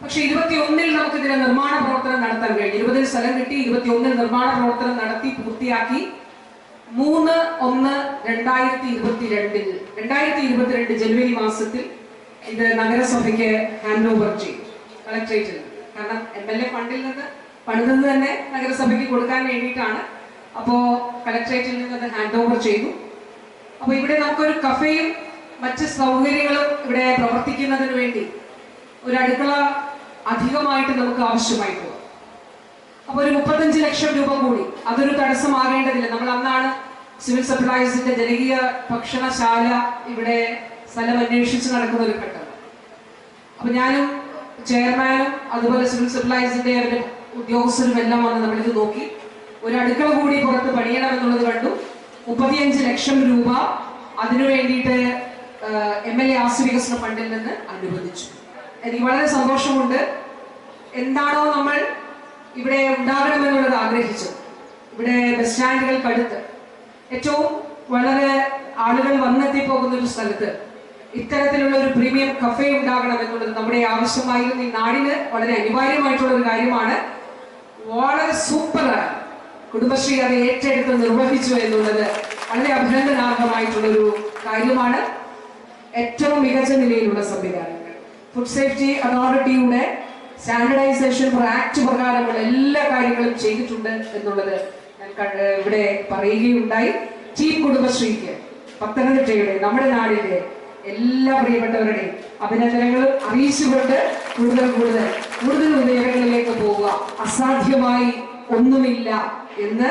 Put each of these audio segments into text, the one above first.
പക്ഷെ ഇരുപത്തിയൊന്നിൽ നമുക്ക് ഇതിന്റെ നിർമ്മാണ പ്രവർത്തനം നടത്താൻ കഴിഞ്ഞു ഇരുപതിൽ സ്ഥലം കിട്ടി ഇരുപത്തിയൊന്നിൽ നിർമ്മാണ പ്രവർത്തനം നടത്തി പൂർത്തിയാക്കി മൂന്ന് ഒന്ന് രണ്ടായിരത്തി ഇരുപത്തിരണ്ടിൽ രണ്ടായിരത്തി ഇരുപത്തിരണ്ട് ജനുവരി മാസത്തിൽ ഇത് നഗരസഭയ്ക്ക് ഹാൻഡ് ഓവർ ചെയ്തു. കളക്ട്രേറ്റിൽ കാരണം എം എൽ എ ഫണ്ടിൽ നിന്ന് പണിതത് തന്നെ നഗരസഭയ്ക്ക് കൊടുക്കാൻ വേണ്ടിയിട്ടാണ്. അപ്പോ കളക്ട്രേറ്റിൽ നിന്ന് അത് ഹാൻഡ് ഓവർ ചെയ്തു. അപ്പൊ ഇവിടെ നമുക്കൊരു കഫേയും മറ്റ് സൗകര്യങ്ങളും ഇവിടെ പ്രവർത്തിക്കുന്നതിന് വേണ്ടി ഒരു അടുക്കള അധികമായിട്ട് നമുക്ക് ആവശ്യമായി പോകും. അപ്പൊ ഒരു മുപ്പത്തഞ്ച് ലക്ഷം രൂപ കൂടി. അതൊരു തടസ്സമാകേണ്ടതില്ല. നമ്മൾ അന്നാണ് സിവിൽ സപ്ലൈസിന്റെ ജനകീയ ഭക്ഷണശാല ഇവിടെ സ്ഥലം അന്വേഷിച്ച് നടക്കുന്ന ഒരു ഘട്ടം. അപ്പൊ ഞാനും ചെയർമാനും അതുപോലെ സിവിൽ സപ്ലൈസിന്റെ അവരുടെ ഉദ്യോഗസ്ഥരും എല്ലാം വന്ന് നമ്മളിത് നോക്കി. ഒരു അടുക്കള കൂടി പുറത്ത് പണിയണം എന്നുള്ളത് കണ്ടു. മുപ്പത്തിയഞ്ച് ലക്ഷം രൂപ അതിനു വേണ്ടിയിട്ട് എം എൽ എ ആസ്തി വികസന ഫണ്ടിൽ നിന്ന് അനുവദിച്ചു. എനിക്ക് വളരെ സന്തോഷമുണ്ട്. എന്താണോ നമ്മൾ ഇവിടെ ഉണ്ടാകണമെന്നുള്ളത് ആഗ്രഹിച്ചു. ഇവിടെ ബസ് സ്റ്റാൻഡുകൾക്കടുത്ത് ഏറ്റവും വളരെ ആളുകൾ വന്നെത്തി പോകുന്ന ഒരു സ്ഥലത്ത്. ഇത്തരത്തിലുള്ള ഒരു പ്രീമിയം കഫേ ഉണ്ടാകണം എന്നുള്ളത് നമ്മുടെ ആവശ്യമായിരുന്നു ഈ നാടിന് വളരെ അനിവാര്യമായിട്ടുള്ള ഒരു കാര്യമാണ്. വളരെ സൂപ്പറാണ് കുടുംബശ്രീ അത് ഏറ്റെടുത്ത് നിർവഹിച്ചു എന്നുള്ളത് വളരെ അഭിനന്ദനാർഹമായിട്ടുള്ള ഒരു കാര്യമാണ്. ഏറ്റവും മികച്ച നിലയിലുള്ള സംവിധാനങ്ങൾ. ഫുഡ് സേഫ്റ്റി അതോറിറ്റിയുടെ സ്റ്റാൻഡർഡൈസേഷൻ ആക്ട് പ്രകാരമുള്ള എല്ലാ കാര്യങ്ങളും ചെയ്തിട്ടുണ്ട് എന്നുള്ളത് ഞാൻ ഇവിടെ പറയുകയുണ്ടായി. ചീഫ് കുടുംബശ്രീക്ക് പത്തനംതിട്ടയുടെ നമ്മുടെ നാടിന്റെ എല്ലാ പ്രിയപ്പെട്ടവരുടെയും അഭിനന്ദനങ്ങളും അറിയിച്ചുകൊണ്ട് കൂടുതൽ കൂടുതൽ കൂടുതൽ ഉയരങ്ങളിലേക്ക് പോവുക. അസാധ്യമായി ഒന്നുമില്ല എന്ന്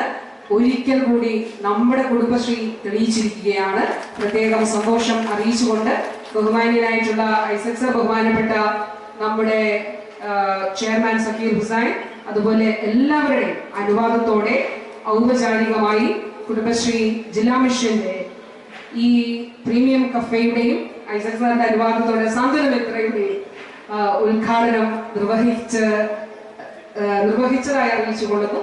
ഒരിക്കൽ കൂടി നമ്മുടെ കുടുംബശ്രീ തെളിയിച്ചിരിക്കുകയാണ്. പ്രത്യേകം സന്തോഷം അറിയിച്ചുകൊണ്ട് ബഹുമാനിയനായിട്ടുള്ള ഐസക് സർ ബഹുമാനപ്പെട്ട നമ്മുടെ ചെയർമാൻ സക്കീർ ഹുസൈൻ അതുപോലെ എല്ലാവരുടെയും അനുവാദത്തോടെ ഔപചാരികമായി കുടുംബശ്രീ ജില്ലാ മിഷന്റെ ഈ പ്രീമിയം കഫേയുടെയും ഐസക് സാറിന്റെ അനുവാദത്തോടെ സാന്ത്വനമിത്രയുടെയും മിത്രയുടെയും ഉദ്ഘാടനം നിർവഹിച്ച് നിർവഹിച്ചതായി നിർവഹിച്ചതായി അറിയിച്ചുകൊള്ളുന്നു.